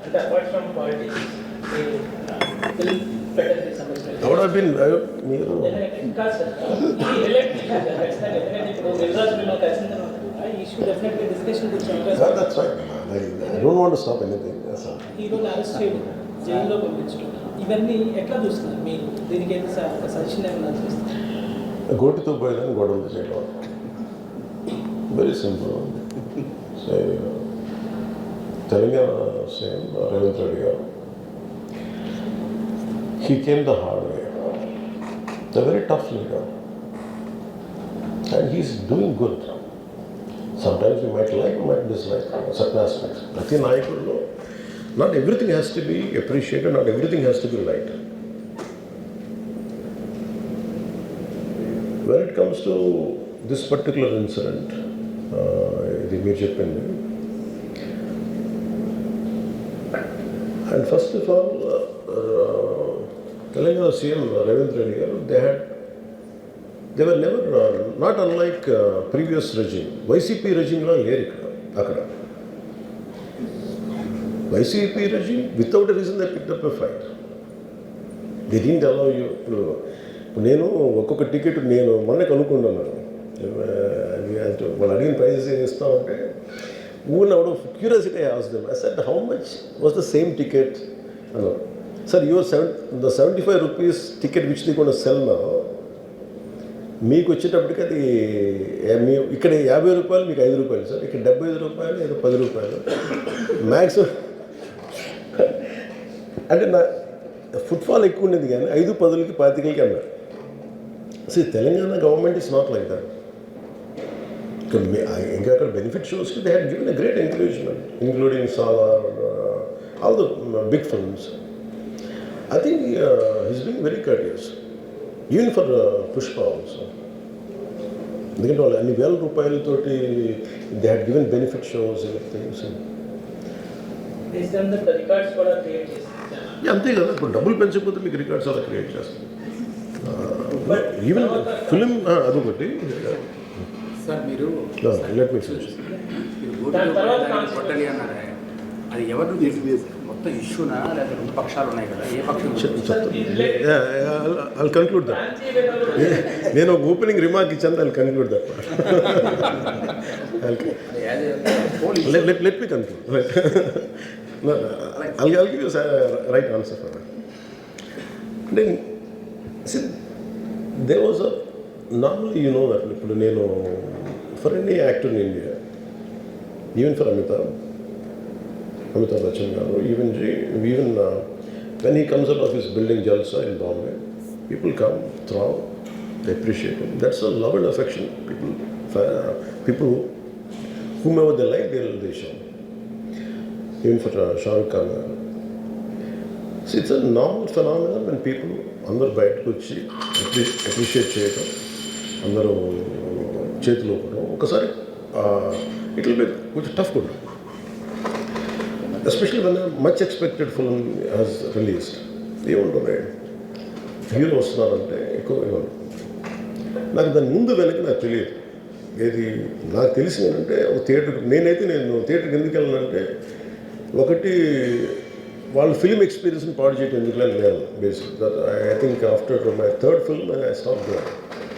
అంటే apart from politics మీరు out stop anything జైల్లో పంపించడం ఇవన్నీ ఎట్లా చూస్తున్నారు? దీనికి సజెషన్ ఏమైనా గోటితో పోయేదని గొడవలు చేయడం very simple so Telangana same uh, Ravindra year. He came the hard way, the very tough leader. And he's doing good. Sometimes you might like, you might dislike certain aspects. could know. not everything has to be appreciated, not everything has to be liked. When it comes to this particular incident, uh, the major pending, and first of all Telangana CM Revanth Reddy garu they had they were never not unlike previous regime YCP రెజిమ్లో లేరు ఇక్కడ అక్కడ YCP regime without reason they pick up a fight they didn't allow you ఇప్పుడు నేను ఒక్కొక్క ticket నేను మొన్నే కనుక్కున్నాను. వాళ్ళు అడిగిన ప్రైజెస్ ఏం ఇస్తామంటే ఊరిన అవడం curiosity has them I said how much was the same ticket అన్నారు sir your seven the seventy five rupees ticket which the కూడా సెల్ నా మీకు వచ్చేటప్పటికి అది మీ ఇక్కడ యాభై రూపాయలు మీకు ఐదు రూపాయలు. సార్ ఇక్కడ డెబ్బై ఐదు రూపాయలు ఏదో పది రూపాయలు. మ్యాక్సిమం అంటే నా ఫుట్ఫాల్ ఎక్కువ ఉండేది కానీ ఐదు పదులకి పాతికలకి అన్నారు. So Telangana government is not like that ఇంకా అక్కడ benefit shows they had given a great encouragement including Salaar all the big films I think his been very careers even for Pushpa also ఎందుకంటే వాళ్ళు అన్ని వేల రూపాయలతోటి they had given benefit shows things అంతే కదా ఇప్పుడు డబ్బులు పెంచకపోతే మీకు రికార్డ్స్ అలా క్రియేట్ చేస్తుంది ఈవెన్ ఫిలిం అదొకటి సార్ మీరు లెట్ మీ అన్నారే. అది ఎవరు మొత్తం ఇష్యూనా? లేదా రెండు పక్షాలు ఉన్నాయి కదా. ఏ పక్షం? ఐ కన్క్లూడ్ దట్ ప్రాంతీయ భేదాలు నేను ఒక ఓపెనింగ్ రిమార్క్ ఇచ్చాను I conclude that answer for that. Then, see, there was a, normally you know that, ఇప్పుడు నేను for any actor in India, even for Amitabh, Amitabh Bachchan garu, even, G- even uh, when he comes out of his building Jalsa in Bombay, people come, throw, they appreciate him. That's a love and affection. People, uh, people whomever they like, they'll they show. Even for uh, Shah Rukh Khan. uh, See, it's a normal phenomenon when people అందరూ బయటకు వచ్చి appreciate చేయటం అందరూ చేతిలో కూడా ఒకసారి it will be కొంచెం tough కూడా. Especially one much expected film has released ఏముంటుంది హీరో వస్తున్నారంటే ఎక్కువ ఏమన్నా నాకు దాని ముందు వెనక నాకు తెలియదు. ఏది నాకు తెలిసింది ఏంటంటే ఒక థియేటర్ నేనైతే నేను థియేటర్కి ఎందుకు వెళ్ళానంటే ఒకటి వాళ్ళు ఫిల్మ్ ఎక్స్పీరియన్స్ని పాడు చేయటం ఎందుకు నేను basic I think after my third film I stop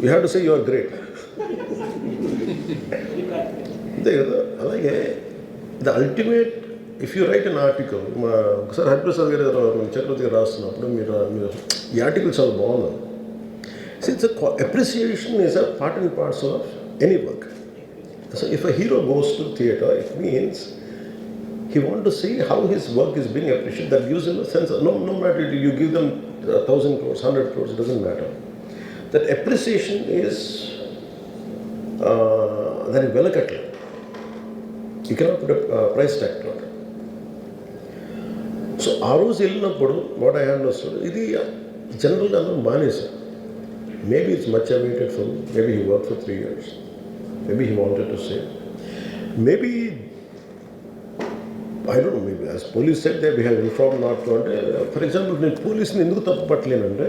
you have to say you are great అంతే కదా అలాగే the ultimate if you write an article మా ఒకసారి హరిప్రసాద్ గారు ఎవరో చక్రవర్తి గారు రాస్తున్నప్పుడు మీరు మీరు ఈ ఆర్టికల్ చాలా బాగుంది so it's appreciation is a part and parts of any work so if a hero goes to theatre it means he want to see how his work is being appreciated. That gives him a sense. Of, no, no matter you give them a thousand crores, hundred crores, it doesn't matter. That appreciation is uh, వెలకట్లేదు is well You cannot so ఆ రోజు వెళ్ళినప్పుడు what I hand వస్తుంది ఇది జనరల్గా అందరూ మానేశారు. Maybe it's much awaited for maybe he work for three years maybe he wanted to save maybe I don't maybe as police said they behave inform not అంటే for example నేను పోలీస్ని ఎందుకు తప్పు పట్టలేనంటే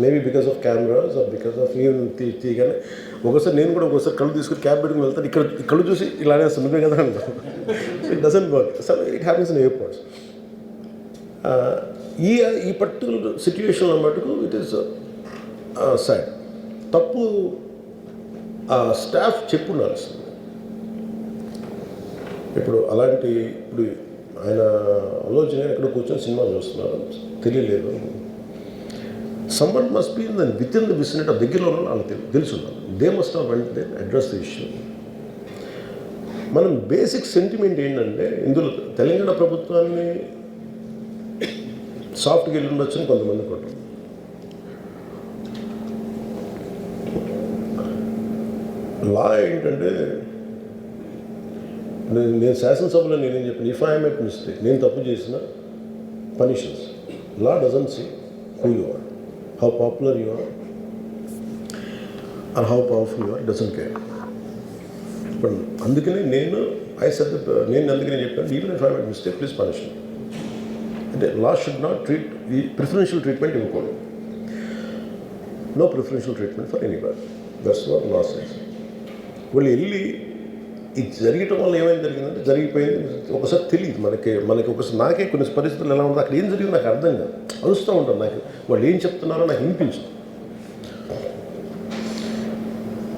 Maybe because of cameras or because of even తీయగానే ఒకసారి నేను కూడా ఒకసారి కళ్ళు తీసుకుని క్యాబ్ పెట్టుకుని వెళ్తాను. ఇక్కడ కళ్ళు చూసి ఇలానే నువ్వే కదా అంటాను it doesn't work so it happens in airports ఈ ఈ పర్టికులర్ సిచ్యువేషన్లో మటుకు ఇట్ ఈస్ సైడ్ తప్పు uh, ఆ స్టాఫ్ చెప్పు ఉండాల్సింది ఇప్పుడు అలాంటి ఇప్పుడు ఆయన ఆలోచన ఎక్కడ కూర్చొని సినిమా చూస్తున్నారు. తెలియలేదు. Someone must be done with in the vicinity ఆ దగ్గరలో ఉన్న వాళ్ళకి తెలుసు they must have went they address the issue మనం బేసిక్ సెంటిమెంట్ ఏంటంటే ఇందులో తెలంగాణ ప్రభుత్వాన్ని సాఫ్ట్గా వెళ్ళి ఉండొచ్చని కొంతమంది కొట్టం లా ఏంటంటే నేను నేను శాసనసభలో నేనేం చెప్పాను ఇఫ్ ఐఎమ్ ఎట్ మిస్టేక్ నేను తప్పు చేసిన punishments law doesn't see who you are how popular you are are how powerful you are doesn't care ఇప్పుడు అందుకనే నేను ఐ సెట్ uh, నేను అందుకనే చెప్పాను even if I made mistake please punish అంటే లా షుడ్ నాట్ ట్రీట్ ఈ preferential treatment ఇవ్వకూడదు. No preferential treatment for anybody that's what law sense వాళ్ళు వెళ్ళి ఇది జరగటం వల్ల ఏమైంది జరిగిందంటే జరిగిపోయింది. ఒకసారి తెలియదు మనకి మనకి ఒకసారి నాకే కొన్ని పరిస్థితులు ఎలా ఉందో అక్కడ ఏం జరిగిందో నాకు అర్థం కాదు. అరుస్తూ ఉంటాను నాకు వాళ్ళు ఏం చెప్తున్నారో నాకు వినిపించదు.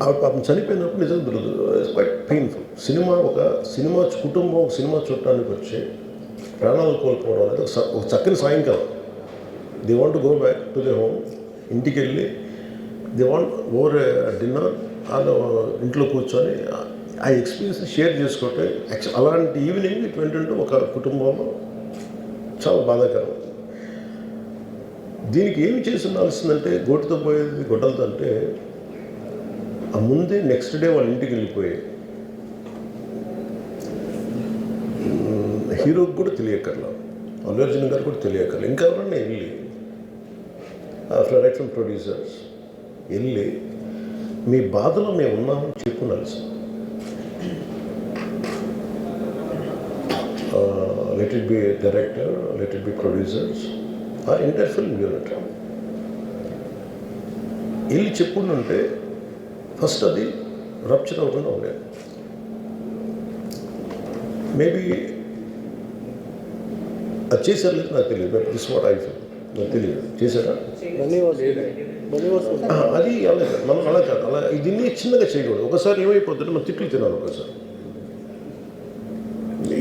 ఆవిడ పాపం చనిపోయినప్పుడు నిజంగా క్వైట్ పెయిన్ఫుల్ సినిమా ఒక సినిమా కుటుంబం ఒక సినిమా చూడటానికి వచ్చి ప్రాణాలు కోల్పోవడం అనేది ఒక స- ఒక చక్కని సాయంకాలం. They want go back to the home ఇంటికి వెళ్ళి ది వాంట్ ఓవర్ డిన్నర్ వాళ్ళ ఇంట్లో కూర్చొని ఆ- ఎక్స్పీరియన్స్ షేర్ చేసుకుంటే అలాంటి ఈవినింగ్ ఇటువంటి ఒక కుటుంబంలో చాలా బాధాకరం. దీనికి ఏమి చేసి ఉండాల్సిందంటే గోటితో పోయేది గొడ్డలతో అంటే ఆ ముందే నెక్స్ట్ డే వాళ్ళ ఇంటికి వెళ్ళిపోయి. హీరోకి కూడా తెలియకర్లా అల్లు అర్జున్ గారు కూడా తెలియకర్లా ఇంకా ఎవరన్నా వెళ్ళి డైరెక్షన్ ప్రొడ్యూసర్స్ వెళ్ళి మీ బాధలో మేము ఉన్నామని చెప్పుకున్నాల్సి let it be director let it be producers or entire film unit వెళ్ళి చెప్పుంటే ఫస్ట్ అది రప్చర్ అవ్వకుండా ఉండేది మేబీ అది చేశారు లేదు నాకు తెలియదు but this what I feel నాకు తెలియదు. చేశారా? అది అలా కాదు మనం అలా కాదు. అలా దీన్ని చిన్నగా చేయకూడదు. ఒకసారి ఏమైపోతుంటే మనం తిట్లు తినాలి ఒకసారి.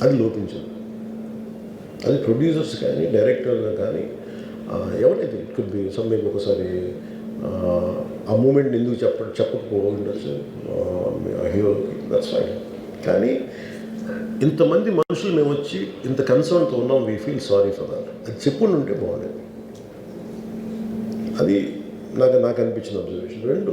అది లోపించింది అది ప్రొడ్యూసర్స్ కానీ డైరెక్టర్ కానీ ఎవరైతే ఇట్ కుడ్ బి సమ్ మీకు ఒకసారి ఆ, మూమెంట్ ఎందుకు చెప్ప చెప్పకపోవచ్చు హీరోకి దట్స్ ఫైన్ కానీ ఇంతమంది మనుషులు మేము వచ్చి ఇంత కన్సర్న్తో ఉన్నాం we feel sorry for that అది చెప్పుండి ఉంటే బాగుండేది. అది నాకు నాకు అనిపించిన అబ్జర్వేషన్ రెండు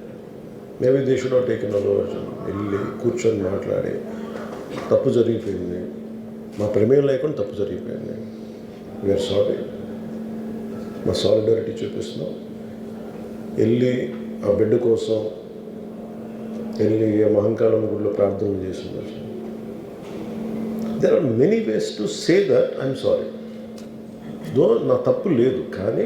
maybe they should not taken అలోచన వెళ్ళి కూర్చొని మాట్లాడి తప్పు జరిగిపోయింది. మా ప్రమేయం లేకుండా తప్పు జరిగిపోయింది. వీఆర్ సారీ మా సాలిడారిటీ చూపిస్తున్నాం. వెళ్ళి ఆ బిడ్డ కోసం వెళ్ళి ఆ మహంకాళం గుడిలో ప్రార్థనలు చేస్తున్నారు. There are many ways to say that I'm sorry though నా తప్పు లేదు కానీ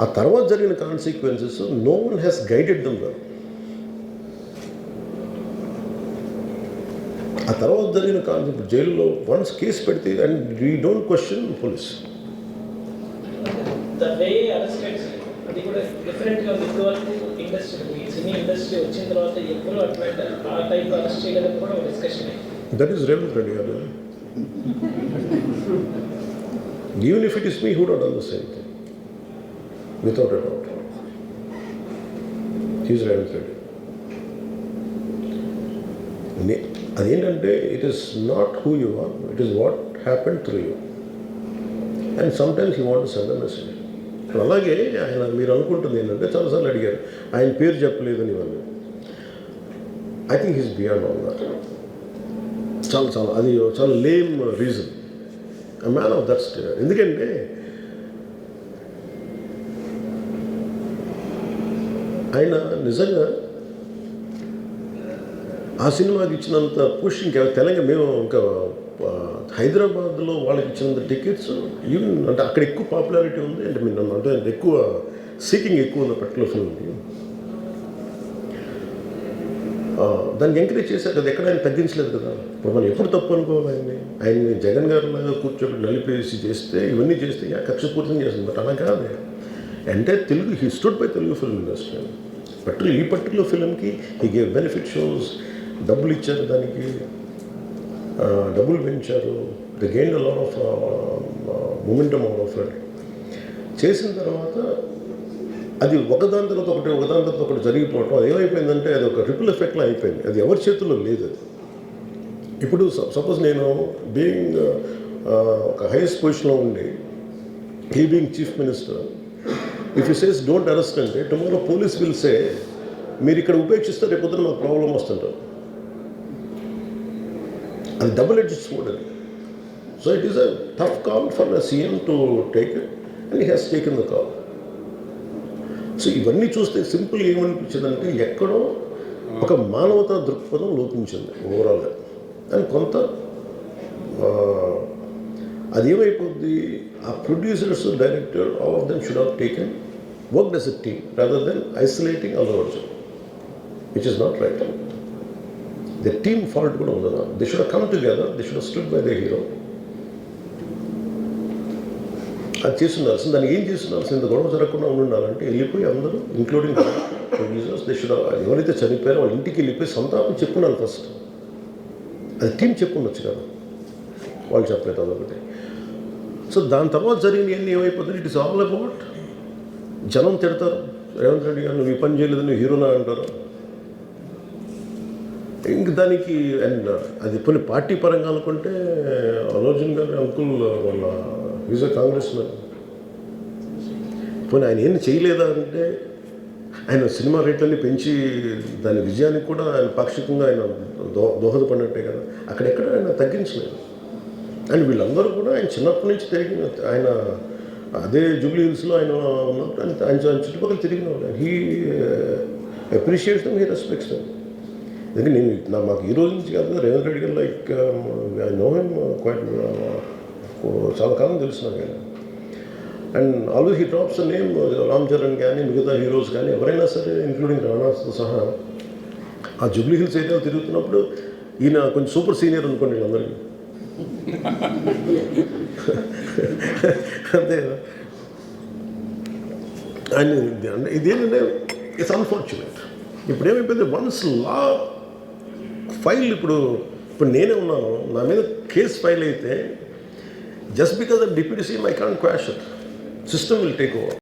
ఆ తర్వాత జరిగిన consequences no one has guided them well ఆ తర్వాత జరిగిన కాన్సెప్ట్ జైల్లో వన్స్ కేసు పెడితే and we don't question police ఇప్పుడు that is Revanth Reddy garu even if it is me who did the same thing without a doubt he's Revanth అదేంటంటే it is not who you are it is what happen through you and sometimes you want send message ఇప్పుడు అలాగే ఆయన మీరు అనుకుంటుంది ఏంటంటే చాలాసార్లు అడిగారు ఆయన పేరు చెప్పలేదని ఇవన్నీ. I think he's beyond all that చాలా చాలా అది చాలా lame reason man of that ఎందుకంటే ఆయన నిజంగా ఆ సినిమాకి ఇచ్చినంత పుష్ ఇంకా తెలంగాణ మేము ఇంకా హైదరాబాద్లో వాళ్ళకి ఇచ్చినంత టికెట్స్ ఈవెన్ అంటే అక్కడ ఎక్కువ పాపులారిటీ ఉంది. అంటే మీరు అంటే ఎక్కువ సీకింగ్ ఎక్కువ ఉంది పర్టికులర్ ఫిల్మ్కి దాన్ని ఎంకరేజ్ చేశారు కదా ఎక్కడ ఆయన తగ్గించలేదు కదా. ఇప్పుడు మనం ఎప్పుడు తప్పు అనుకోవాలి ఆయన్ని? ఆయన్ని జగన్ గారు లాగా కూర్చోబెట్టి నలిపేసి చేస్తే ఇవన్నీ చేస్తే యా, కక్షపూరితం చేస్తుంది. బట్ అలా కాదు. అంటే Telugu hoisted by Telugu film industry particular ఈ పర్టికులర్ ఫిలింకి ఈ గేవ్ బెనిఫిట్ షోస్ డబ్బులు ఇచ్చారు దానికి డబ్బులు పెంచారు. The gain lot of momentum out of it చేసిన తర్వాత అది ఒకదాని తర్వాత ఒకటి ఒకదాని తర్వాత ఒకటి జరిగిపోవటం అది ఏమైపోయిందంటే అది ఒక రిపుల్ ఎఫెక్ట్లో అయిపోయింది. అది ఎవరి చేతుల్లో లేదు అది. ఇప్పుడు సపోజ్ నేను బీయింగ్ ఒక హైయెస్ట్ పొజిషన్లో ఉండి he being chief minister if you says don't arrest అంటే టుమారో పోలీస్ విల్ సే మీరు ఇక్కడ ఉపేక్షిస్తే రేపొద్దున మాకు ప్రాబ్లం వస్తుంటారు అది డబుల్ ఎడ్జ్ అది. So it is a tough call for the CM to take it and he has taken the call so ఇవన్నీ చూస్తే సింపుల్ ఏమనిపించిందంటే ఎక్కడో ఒక మానవతా దృక్పథం లోపించింది ఓవరాల్గా అండ్ కొంత ఆ, అది ఏమైపోద్ది? ఆ producers director all of them should have taken work as a team rather then isolating Allu Arjun which is not right the team fault కూడా ఉండదు they should come together they should stood by the hero అది చేస్తుండాల్సింది దానికి ఏం చేస్తుండాల్సింది ఇంత గొడవ జరగకుండా ఉండాలంటే వెళ్ళిపోయి అందరూ ఇంక్లూడింగ్ ప్రొడ్యూసర్స్ దే షుడ్ ఎవరైతే చనిపోయారో వాళ్ళ ఇంటికి వెళ్ళిపోయి సంతాపం చెప్పున్నారు ఫస్ట్ అది టీం చెప్పుండొచ్చు కదా. వాళ్ళు చెప్పలేదు అదొకటి. సో దాని తర్వాత జరిగినవన్నీ ఏమైపోతుంది? ఇట్ ఇస్ ఆల్ అబౌట్ జనం తిడతారు. రేవంత్ రెడ్డి గారు నువ్వు ఈ పని చేయలేదు నువ్వు హీరోనా అంటారు. ఇంక దానికి అండ్ అది కొన్ని పార్టీ పరంగా అనుకుంటే అలోర్జున్ గారి అంకుల్ వాళ్ళ ఈజ్ అ కాంగ్రెస్ మ్యాన్ పోనీ ఆయన ఏం చేయలేదా అంటే ఆయన సినిమా రేట్లన్నీ పెంచి దాని విజయానికి కూడా ఆయన పాక్షికంగా ఆయన దో దోహదపడినట్టే కదా. అక్కడెక్కడ ఆయన తగ్గించలేదు. అండ్ వీళ్ళందరూ కూడా ఆయన చిన్నప్పటి నుంచి తిరిగిన ఆయన అదే జూబ్లీ హిల్స్లో ఆయన ఉన్నప్పుడు ఆయన ఆయన చుట్టుపక్కల తిరిగిన వాళ్ళు he appreciates them he respects them ఎందుకంటే నేను నా మాకు ఈ రోజు నుంచి కాదు Revanth Reddy garu like I know him quite చాలా కాలం తెలుసు నాకు ఆయన. And always he drops name Ram Charan కానీ మిగతా హీరోస్ కానీ ఎవరైనా సరే ఇంక్లూడింగ్ రాణాతో సహా ఆ జూబ్లీ హిల్స్ ఏరియాలో తిరుగుతున్నప్పుడు ఈయన కొంచెం సూపర్ సీనియర్ అనుకోండి అందరికీ అంతే ఆయన ఇది- అంటే ఇదేంటంటే ఇట్స్ అన్ఫార్చునేట్ ఇప్పుడు ఏమైపోయింది? వన్స్ లా ఫైల్ ఇప్పుడు ఇప్పుడు నేనే ఉన్నాను. నా మీద కేసు ఫైల్ అయితే just because of deputy CM I can't quash system will take over